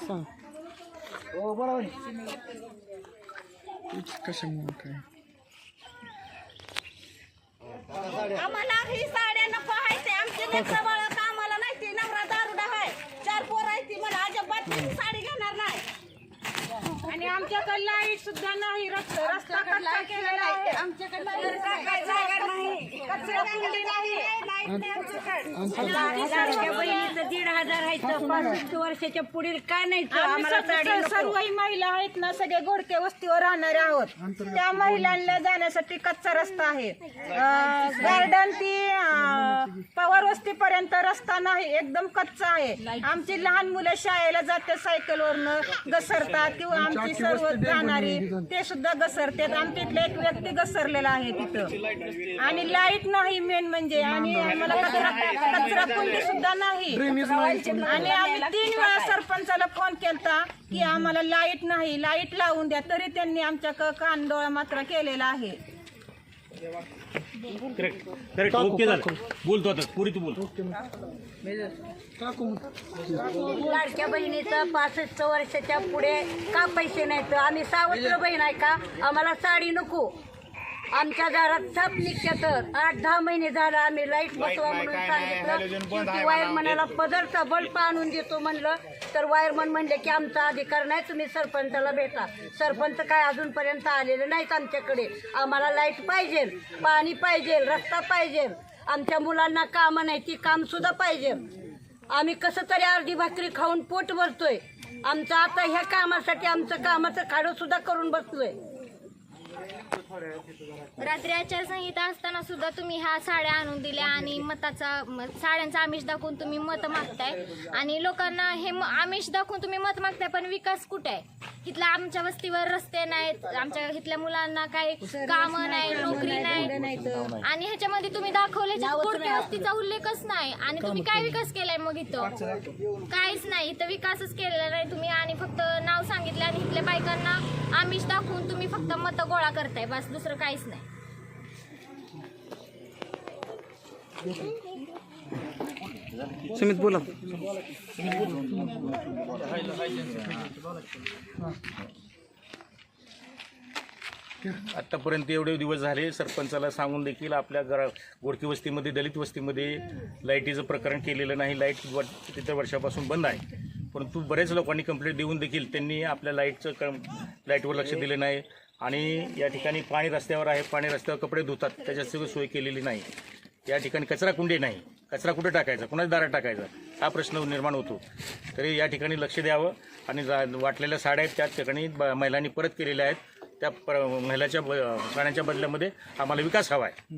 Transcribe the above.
सांग हो बरोबर कशामुळे काय आम्हाला ही साड्या नको आहे ते आमचे लेकरं बाळ कामाला नाही ती नवरा दारुडा आहे. चार पोर आहे ती मला अजिबात मी साडी घेणार नाही. आणि आमच्याकडे लाइट सुद्धा नाही रस्ता रस्ता कच्चा केलेला आहे. आमच्याकडे जागा नाही. कचरा कुंडी नाही. लाडक्या बहिणीचं दीड हजार आहे पासष्ट वर्षाच्या पुढील का नाही आम्हाला नको. सर्वही महिला आहेत ना सगळे गोडके वस्तीवर राहणारे आहोत. त्या महिलांना जाण्यासाठी कच्चा रस्ता आहे. गार्डन ती अं, पवार वस्ती पर्यंत रस्ता नाही एकदम कच्चा आहे. आमची लहान मुलं शाळेला जाते सायकलवरनं घसरतात किंवा आमची सर्व जाणारी ते सुद्धा घसरतात. आमच्या इथले एक व्यक्ती घसरलेला आहे तिथं. आणि लाइट नाही मेन म्हणजे. आणि आम्हाला कचरा कचरा कुंडी सुद्धा नाही. आणि आम्ही तीन वेळा सरपंचाला फोन केलता की आम्हाला लाइट नाही. लाइट लावून द्या तरी त्यांनी आमच्या कानडोळा मात्र केलेला आहे. करेक्ट करेक्ट ओके झालं. बोलतो आता. पुरी तू बोल. लाडक्या बहिणीचं पासष्ट वर्षाच्या पुढे का पैसे नाहीत? आम्ही सावत्र बहीण आहे का? आम्हाला साडी नको. आमच्या घरात साप निघते तर आठ दहा महिने झालं आम्ही लाइट बसवा म्हणून सांगितलं. वायरमनाला पदरचा बल्ब आणून देतो म्हणलं. तर वायरमन म्हणले की आमचा अधिकार नाही तुम्ही सरपंचाला भेटा. सरपंच काय अजूनपर्यंत आलेले नाहीत आमच्याकडे. आम्हाला लाइट पाहिजे पाणी पाहिजे रस्ता पाहिजे. आमच्या मुलांना कामं नाही ती काम सुद्धा पाहिजे. आम्ही कसं तरी अर्धी भाकरी खाऊन पोट भरतोय. आमचं आता ह्या कामासाठी आमचं कामाचं खाडं सुद्धा करून बसलोय. रात्री आचारसंहिता असताना सुद्धा तुम्ही ह्या साड्या आणून दिल्या आणि मताचा म- साड्यांचा आमिष दाखवून तुम्ही मत मागताय. आणि लोकांना हे म- आमिष दाखवून तुम्ही मत मागताय पण विकास कुठे आहे? इथल्या आमच्या वस्तीवर रस्ते नाहीत आमच्या इथल्या मुलांना काही कामं नाही नोकरी नाही. आणि ह्याच्यामध्ये तुम्ही दाखवले कोणत्या वस्तीचा उल्लेखच नाही. आणि तुम्ही काय विकास केलाय मग इथं? काहीच नाही. इथं विकासच केलेला नाही तुम्ही आणि फक्त इथल्या बायकांना आमिष दाखवून तुम्ही फक्त मत गोळा करताय बस दुसरं काहीच नाही. सुमित बोला. आत्तापर्यंत एवढे दिवस झाले सरपंचाला सांगून देखील आपल्या घरा गोडकी वस्तीमध्ये दलित वस्तीमध्ये लाईटीचं प्रकरण केलेलं नाही. लाइट कितीतरी वर्षापासून बंद आहे. परंतु बरेच लोकांनी कंप्लेंट देऊन देखील त्यांनी आपल्या लाईटचं कम लाईटवर लक्ष दिलं नाही. आणि या ठिकाणी पाणी रस्त्यावर आहे. पाणी रस्त्यावर कपडे धुतात. त्याच्याची सोय केलेली नाही. या ठिकाणी कचरा कुंडी नाही. कचरा कुठे टाकायचा? कुणाच्या दारात टाकायचा? हा प्रश्न निर्माण होतो. तरी या ठिकाणी लक्ष द्यावं. आणि जा वाटलेल्या साड्या आहेत. त्या ठिकाणी ब- महिलांनी परत केलेल्या आहेत. त्या प्र महिलाच्या ब- बदल्यामध्ये आम्हाला विकास हवा आहे.